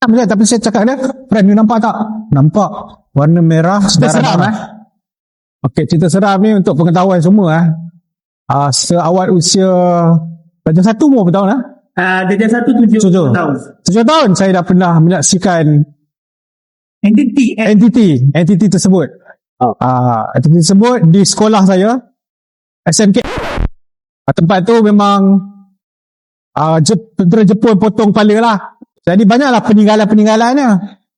Macam tapi saya cakap dia, Prem you nampak tak? Nampak. Warna merah, Cerita seram, darah-darah. Okey, cerita seram ni untuk pengetahuan semua eh. Uh, seawal usia Darjah satu umur berapa tahun lah? Ah, Darjah satu tujuh Tujuh. tahun. Tujuh tahun saya dah pernah menyaksikan Entity. eh, entiti, entiti tersebut. Oh. Uh, entiti tersebut di sekolah saya, SMK. Uh, tempat tu memang uh, Jep, tentera Jepun potong kepala lah. Jadi banyaklah peninggalan-peninggalannya.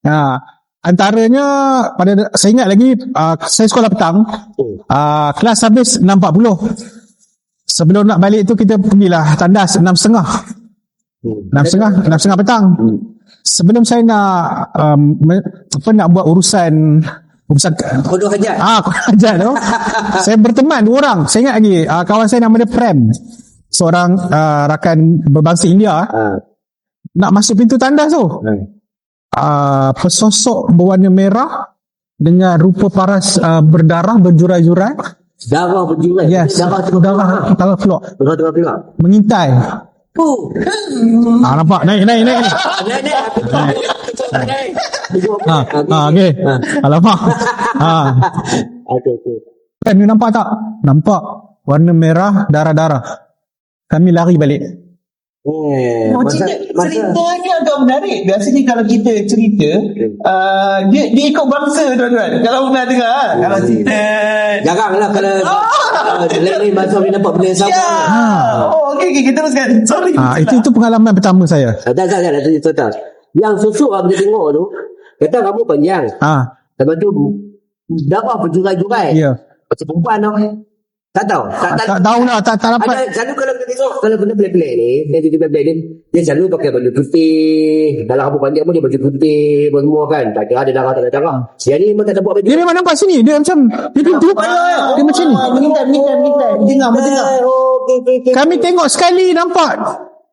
Uh, antaranya, pada saya ingat lagi, uh, saya sekolah petang, uh, kelas habis 6.40. Sebelum nak balik tu kita pergilah tandas 6.30. Enam setengah, enam setengah petang. Sebelum saya nak um, apa nak buat urusan urusan Kodoh hajat. ah kau ajar tu. saya berteman dua orang. Saya ingat lagi uh, kawan saya nama dia Prem. Seorang uh, rakan berbangsa India Ah. Nak masuk pintu tandas tu. Uh, pesosok berwarna merah dengan rupa paras uh, berdarah berjurai-jurai. Darah berjurai. Yes. Darah tu darah darah keluar Darah tu keluar. mengintai. Oh. Ah nampak naik naik naik. naik. Naik naik. Ha, ha okey. Alamak. Ha. Okey okey. Kan you nampak tak? Nampak. Warna merah, darah-darah. Kami lari balik. Eh, Oh, masa cerita, masa cerita ni agak menarik. Biasanya kalau kita cerita, uh, dia, dia ikut bangsa tuan-tuan. Kalau pernah dengar, ah, kalau cerita... jarang lah kalau Ah. uh, lain-lain masa boleh nampak benda yang sama. Ya. Oh, okey, okey. Kita teruskan. Sorry. Ha, itu itu pengalaman pertama saya. Tak, tak, tak, tak, tak, tak. Yang susuk yang kita tengok tu, kata rambut panjang. Ha, Lepas tu, darah berjurai-jurai. ya. Macam perempuan tau. Tak tahu. Tak, tak, Tak tahu lah, tak, tak Ada, dapat. selalu kalau kita tengok, kalau benda pelik-pelik ni, dia tiba pelik ni, dia selalu pakai baju putih. Dalam rambut panjang pun dia baju putih, apa semua kan. Tak kira ada darah, tak ada darah. Yang ni memang tak ada buat baju. Dia memang nampak sini. Dia macam, dia pintu. Dia macam ni. Ah, Mengintai, mengintai, mengintai. Dengar, mendengar. Oh, okey, okey, okey. Kami tengok sekali nampak.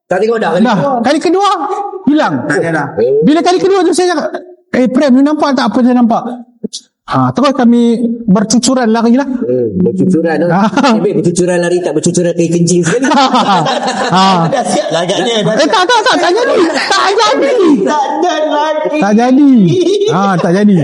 Tak tengok dah. Dah, kali kedua, hilang. Tak ada dah. Bila kali kedua tu saya cakap, eh Prem, you nampak tak apa saya nampak? Ha, terus kami bercucuran lari lah. Hmm, bercucuran. Ah. Eh, baik, bercucuran lari tak bercucuran kaki kencing sekali. ha. Dah siap lah agaknya. Dah Eh tak, tak, tak, tak jadi. Tak jadi. Tak lagi. Tak jadi. Ha, tak jadi.